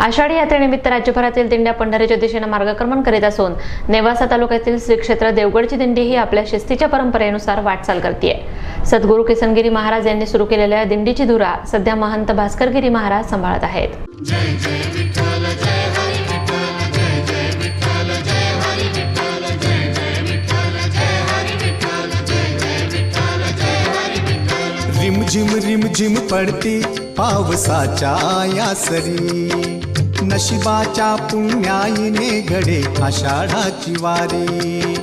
आषाढी यात्रेनिमित्त राज्यभरातील दिंड्या पंढरीच्या दिशेने मार्गक्रमण करीत असून नेवासा तालुक्यातील श्री क्षेत्र देवगडची दिंडी ही आपल्या शिस्तीच्या परंपरेनुसार वाटचाल करते सद्गुरू किसनगिरी महाराज यांनी सुरू केलेल्या दिंडीची धुरा सध्या महंत भास्करगिरी महाराज सांभाळत आहेत. रिमझिम रिमझिम पडती पावसाच्या या सरी. नशिबाच्या पुण्याईने घडे आषाढाची वारी.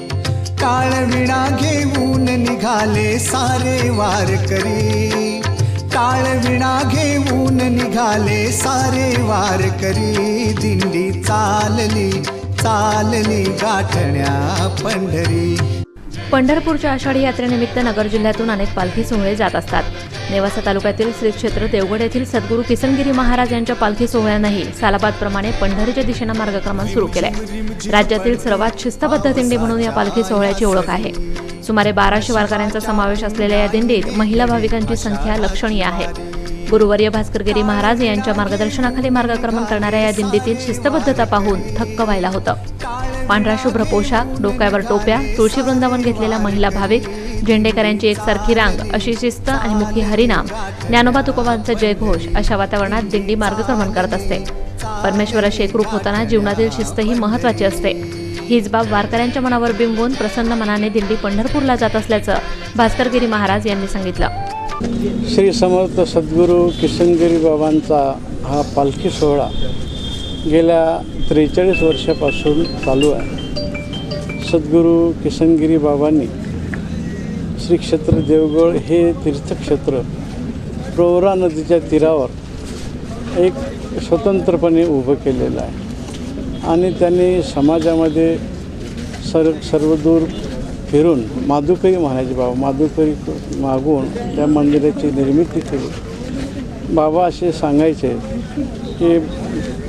काळ विणा घेऊन निघाले सारे वारकरी. काळ विणा घेऊन निघाले सारे वारकरी. दिंडी चालली चालली गाठण्या पंढरी. पंढरपूरच्या आषाढी यात्रेनिमित्त नगर जिल्ह्यातून अनेक पालखी सोहळे जात असतात. नेवासा तालुक्यातील श्री क्षेत्र देवगड येथील सद्गुरू किसनगिरी महाराज यांच्या पालखी सोहळ्यानंही सालाबादप्रमाणे पंढरीच्या दिशेनं मार्गक्रमण सुरू केलंय. राज्यातील सर्वात शिस्तबद्ध दिंडी म्हणून या पालखी सोहळ्याची ओळख आहे. सुमारे बाराशे वारकऱ्यांचा समावेश असलेल्या या दिंडीत महिला भाविकांची संख्या लक्षणीय आहे. गुरुवर्य भास्करगिरी महाराज यांच्या मार्गदर्शनाखाली मार्गक्रमण करणाऱ्या या दिंडीतील शिस्तबद्धता पाहून थक्क व्हायला होतं. पांढरा शुभ्र पोशाख डोक्यावर टोप्या तुळशी वृंदावन घेतलेल्या महिला भाविक झेंडेकरांची एकसारखी रांग अशी शिस्त आणि मुखी हरिनाम. ज्ञानोबा तुकोबांचा जयघोष अशा वातावरणात दिंडी मार्गक्रमण करत असते. परमेश्वराशी एकरूप होताना जीवनातील शिस्त ही महत्वाची असते. हीच बाब वारकऱ्यांच्या मनावर बिंबवून प्रसन्न मनाने दिंडी पंढरपूरला जात असल्याचं भास्करगिरी महाराज यांनी सांगितलं. श्री समर्थ सद्गुरू किशनगिरी बाबांचा हा पालखी सोहळा गेल्या त्रेचाळीस वर्षापासून चालू आहे. सद्गुरू किशनगिरी बाबांनी श्री क्षेत्र देवगड हे तीर्थक्षेत्र प्रवरा नदीच्या तीरावर एक स्वतंत्रपणे उभं केलेलं आहे. आणि त्यांनी समाजामध्ये सर सर्वदूर फिरून माधुकरी म्हणायची बाबा माधुकरी मागून त्या मंदिराची निर्मिती केली. बाबा असे सांगायचे की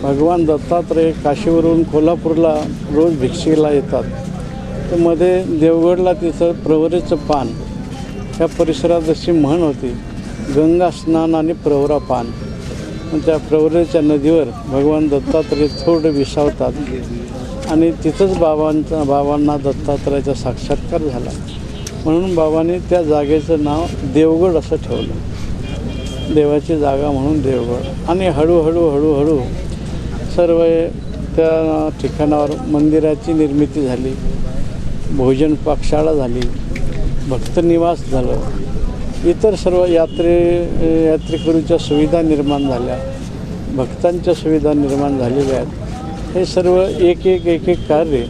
भगवान दत्तात्रय काशीवरून कोल्हापूरला रोज भिक्षेला येतात. तर मध्ये देवगडला तिथं प्रवरेचं पान. ह्या परिसरात जशी म्हण होती गंगा स्नान आणि प्रवरा पान. त्या प्रवरेच्या नदीवर भगवान दत्तात्रय थोडं विसावतात. आणि तिथंच बाबांचा बाबांना दत्तात्रयाचा साक्षात्कार झाला. म्हणून बाबांनी त्या जागेचं नाव देवगड असं ठेवलं. देवाची जागा म्हणून देवगड. आणि हळूहळू हळूहळू सर्व त्या ठिकाणावर मंदिराची निर्मिती झाली. भोजन पाकशाळा झाली. भक्तनिवास झालं. इतर सर्व यात्रे यात्रेकरूच्या सुविधा निर्माण झाल्या. भक्तांच्या सुविधा निर्माण झालेल्या आहेत. हे सर्व एक एक एक एक कार्य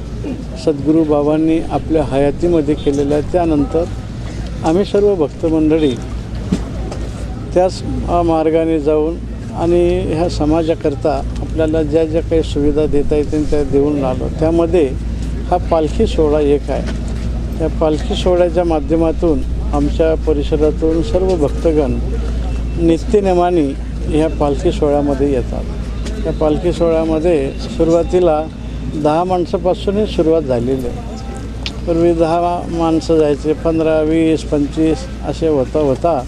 सद्गुरू बाबांनी आपल्या हयातीमध्ये केलेलं आहे. त्यानंतर आम्ही सर्व भक्तमंडळी त्याच मार्गाने जाऊन आणि ह्या समाजाकरता आपल्याला ज्या ज्या काही सुविधा देता येतील त्या देऊन राहिलो. त्यामध्ये हा पालखी सोहळा एक आहे. त्या पालखी सोहळ्याच्या माध्यमातून आमच्या परिसरातून सर्व भक्तगण नित्यनेमाने ह्या पालखी सोहळ्यामध्ये येतात. त्या पालखी सोहळ्यामध्ये सुरुवातीला दहा माणसापासूनही सुरुवात झालेली आहे. पूर्वी दहा माणसं जायचे पंधरा वीस पंचवीस असे होता होता.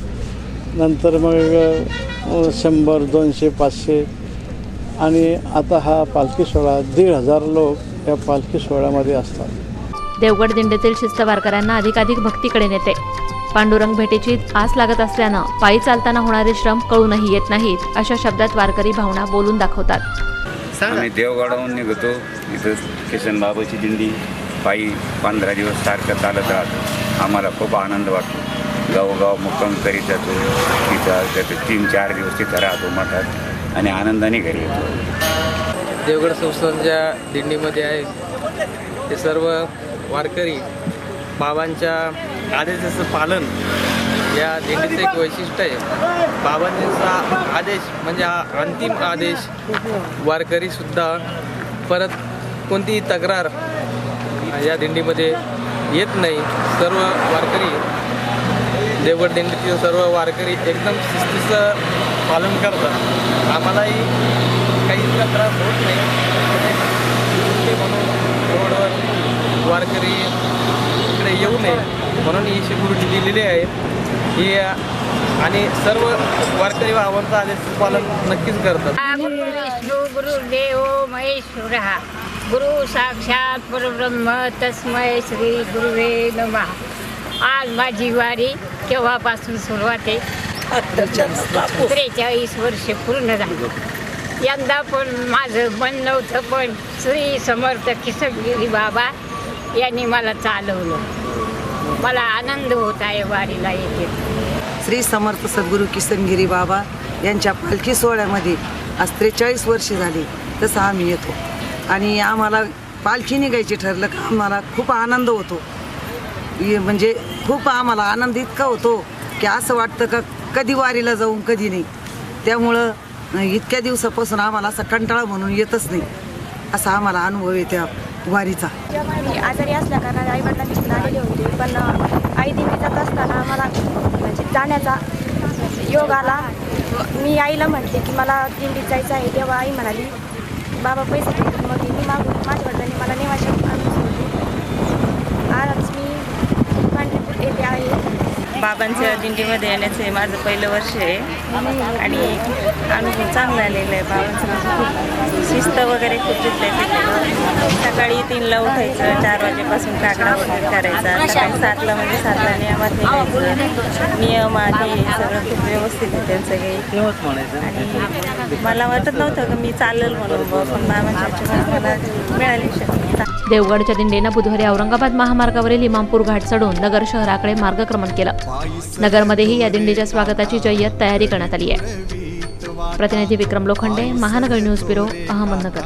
नंतर मग शंभर दोनशे पाचशे. आणि आता हा पालखी सोहळा दीड हजार लोक या पालखी सोहळ्यामध्ये असतात. देवगड दिंडीतील शिस्त वारकऱ्यांना अधिकाधिक भक्तीकडे नेते. पांडुरंग भेटीची आस लागत असल्यानं पायी चालताना होणारे श्रम कळूनही येत नाहीत अशा शब्दात वारकरी भावना बोलून दाखवतात. आम्ही देवगडाहून निघतो. इथं किसन बाबाची दिंडी. पायी पंधरा दिवस सारखं चालत राहतो. आम्हाला खूप आनंद वाटतो. गावोगाव मुक्काम करीत जातो तिथं त्याचं तीन चार दिवस तिथं राहतो मठात आणि आनंदाने घरी येतो. देवगड संस्थांच्या दिंडीमध्ये आहे. ते सर्व वारकरी बाबांच्या आदेशाचं पालन या दिंडीचं एक वैशिष्ट्य आहे. बाबांचा आदेश म्हणजे हा अंतिम आदेश. वारकरीसुद्धा परत कोणतीही तक्रार या दिंडीमध्ये येत नाही. सर्व वारकरी देवगड सर्व वारकरी एकदम शिस्तीचं पालन करतात. आम्हालाही काही इतका त्रास होत नाही. म्हणून रोडवर वारकरी इकडे येऊ नये म्हणून ही सिक्युरिटी दिलेली आहे. ही आणि सर्व वारकरी भावांचं आदेश पालन नक्कीच करतात. आम्ही गुरुदेव महेश्वर गुरु साक्षात परब्रह्म तस्मय श्री गुरुवे नमः. आज माझी वारी केव्हापासून सुरुवात आहे? त्रेचाळीस वर्ष पूर्ण झाली. यंदा पण माझं मन नव्हतं पण श्री समर्थ किसनगिरी बाबा यांनी मला चालवलं. मला आनंद होत आहे वारीला येते. श्री समर्थ सद्गुरू किसनगिरी बाबा यांच्या पालखी सोहळ्यामध्ये आज त्रेचाळीस वर्षे झाली तसं आम्ही येतो. आणि आम्हाला पालखी निघायची ठरलं का आम्हाला खूप आनंद होतो. म्हणजे खूप आम्हाला आनंद इतका होतो की असं वाटतं का कधी वारीला जाऊन कधी नाही. त्यामुळं इतक्या दिवसापासून आम्हाला असा कंटाळा म्हणून येतच नाही. असा आम्हाला अनुभव आहे त्या वारीचा. मी आजारी असल्या कारणाने आई वडिलांची आलेली होती होते पण आई दिंडी जात असताना मला म्हणजे जाण्याचा योग आला. मी आईला म्हटले की मला दिंडीत जायचं आहे. तेव्हा आई म्हणाली बाबा पैसे मग मी मागून माझ्या वडिलांनी मला नेवाशा आणून सोडली आज मी पांढरपूर आहे. बाबांच्या दिंडीमध्ये येण्याचं हे माझं पहिलं वर्ष आहे. आणि अनुभव चांगला आलेला आहे बाबांचं. शिस्त वगैरे खूप तिथल्या सकाळी तीनला उठायचं चार वाजेपासून काकडा वगैरे करायचा. सकाळी सातला म्हणजे सातला नियमात निघायचं नियम आहे सगळं खूप व्यवस्थित आहे त्यांचं काही आणि मला वाटत नव्हतं की मी चालेल म्हणून पण बाबांच्या मला मिळाली. शकते देवगडच्या दिंडीनं बुधवारी औरंगाबाद महामार्गावरील इमामपूर घाट चढून नगर शहराकडे मार्गक्रमण केलं. नगरमध्येही या दिंडीच्या स्वागताची जय्यत तयारी करण्यात आली आहे. प्रतिनिधी विक्रम लोखंडे महानगर न्यूज ब्युरो अहमदनगर.